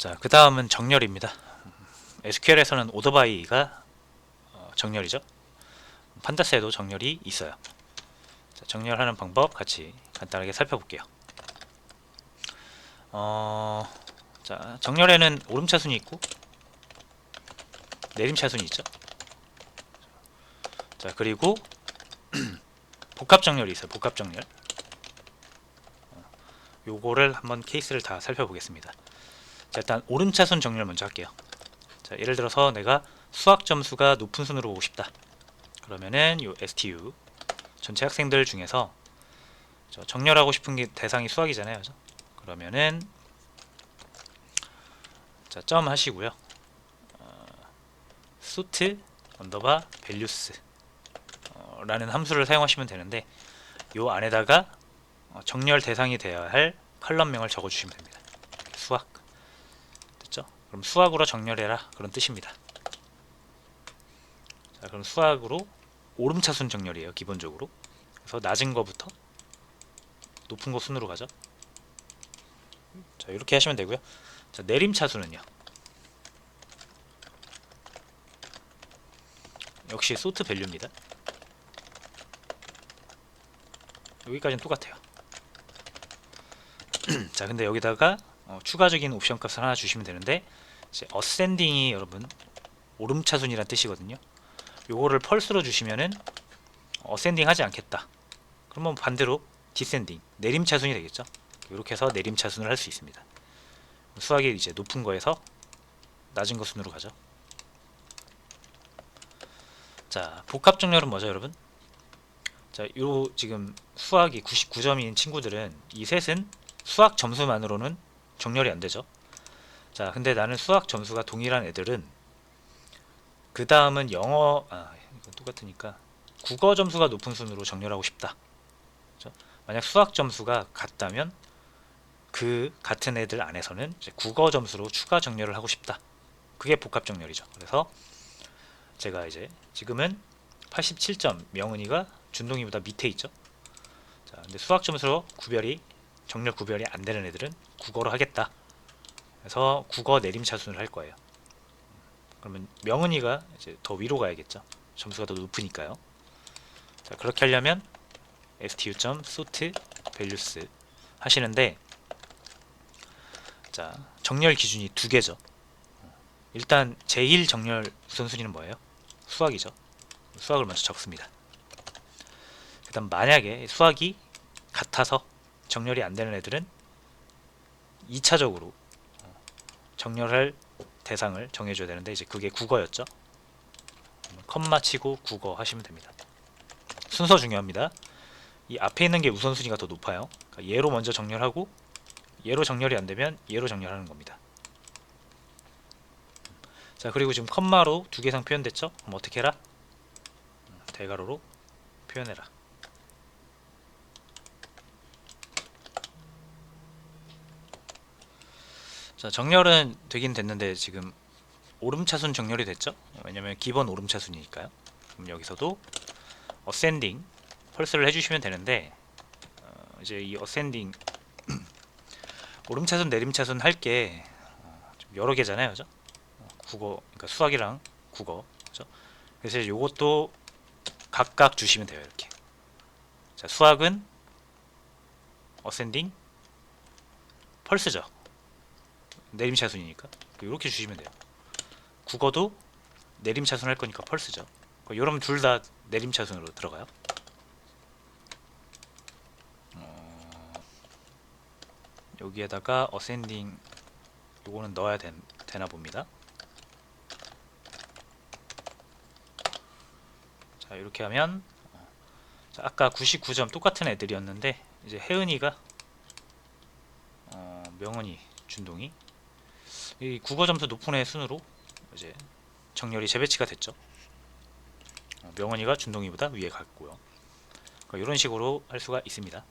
자, 그 다음은 정렬입니다. SQL에서는 오더바이가 어, 정렬이죠. 판다스에도 정렬이 있어요. 자, 정렬하는 방법 같이 간단하게 살펴볼게요. 어, 자, 정렬에는 오름차순이 있고 내림차순이 있죠. 자, 그리고 복합 정렬이 있어요. 복합 정렬. 어, 요거를 한번 케이스를 다 살펴보겠습니다. 자, 일단 오름차순 정렬 먼저 할게요. 자, 예를 들어서 내가 수학 점수가 높은 순으로 오고 싶다. 그러면은 요 STU 전체 학생들 중에서 저 정렬하고 싶은 게 대상이 수학이잖아요. 그죠? 그러면은 자, 점 하시고요. 어, 수트 언더바 밸류스 어, 라는 함수를 사용하시면 되는데 요 안에다가 어, 정렬 대상이 되어야 할 컬럼명을 적어 주시면 됩니다. 수학? 그럼 수학으로 정렬해라 그런 뜻입니다. 자, 그럼 수학으로 오름차순 정렬이에요, 기본적으로. 그래서 낮은 거부터 높은 거 순으로 가죠. 자, 이렇게 하시면 되고요. 자, 내림차순은요. 역시 소트 밸류입니다. 여기까지는 똑같아요. 자, 근데 여기다가 어, 추가적인 옵션 값을 하나 주시면 되는데 이제 어센딩이 여러분 오름차순이란 뜻이거든요. 요거를 펄스로 주시면은 어센딩 하지 않겠다. 그러면 반대로 디센딩 내림차순이 되겠죠. 이렇게 해서 내림차순을 할 수 있습니다. 수학이 이제 높은 거에서 낮은 거 순으로 가죠. 자, 복합 정렬은 뭐죠, 여러분? 자, 요 지금 수학이 99점인 친구들은 이 셋은 수학 점수만으로는 정렬이 안 되죠. 자, 근데 나는 수학 점수가 동일한 애들은 그 다음은 영어 아 이건 똑같으니까 국어 점수가 높은 순으로 정렬하고 싶다. 그죠? 만약 수학 점수가 같다면 그 같은 애들 안에서는 국어 점수로 추가 정렬을 하고 싶다. 그게 복합 정렬이죠. 그래서 제가 이제 지금은 87점 명은이가 준동이보다 밑에 있죠. 자, 근데 수학 점수로 구별이 정렬 구별이 안 되는 애들은 국어로 하겠다. 그래서 국어 내림차순을 할 거예요. 그러면 명은이가 이제 더 위로 가야겠죠. 점수가 더 높으니까요. 자, 그렇게 하려면 stu.sort values 하시는데 자, 정렬 기준이 두 개죠. 일단 제1 정렬 우선순위는 뭐예요? 수학이죠. 수학을 먼저 적습니다. 그다음 만약에 수학이 같아서 정렬이 안 되는 애들은 2차적으로 정렬할 대상을 정해줘야 되는데 이제 그게 국어였죠. 컴마 치고 국어 하시면 됩니다. 순서 중요합니다. 이 앞에 있는 게 우선순위가 더 높아요. 그러니까 얘로 먼저 정렬하고 얘로 정렬이 안 되면 얘로 정렬하는 겁니다. 자 그리고 지금 컴마로 두 개 이상 표현됐죠? 그럼 어떻게 해라? 대괄호로 표현해라. 자 정렬은 되긴 됐는데 지금 오름차순 정렬이 됐죠? 왜냐면 기본 오름차순이니까요. 그럼 여기서도 어센딩 펄스를 해주시면 되는데 어, 이제 이 어센딩 오름차순 내림차순 할게 어, 좀 여러 개잖아요, 그죠? 어, 국어, 그러니까 수학이랑 국어, 그죠? 그래서 요것도 각각 주시면 돼요, 이렇게. 자, 수학은 어센딩 펄스죠. 내림차순이니까 이렇게 주시면 돼요. 국어도 내림차순 할 거니까 펄스죠. 여러분 둘다 내림차순으로 들어가요. 어, 여기에다가 어센딩 요거는 넣어야 된, 되나 봅니다. 자 이렇게 하면 어, 자, 아까 99점 똑같은 애들이었는데 이제 혜은이가 어, 명은이 준동이 이 국어 점수 높은 애 순으로 이제 정렬이 재배치가 됐죠. 어, 명원이가 준동이보다 위에 갔고요. 이런 식으로 할 수가 있습니다.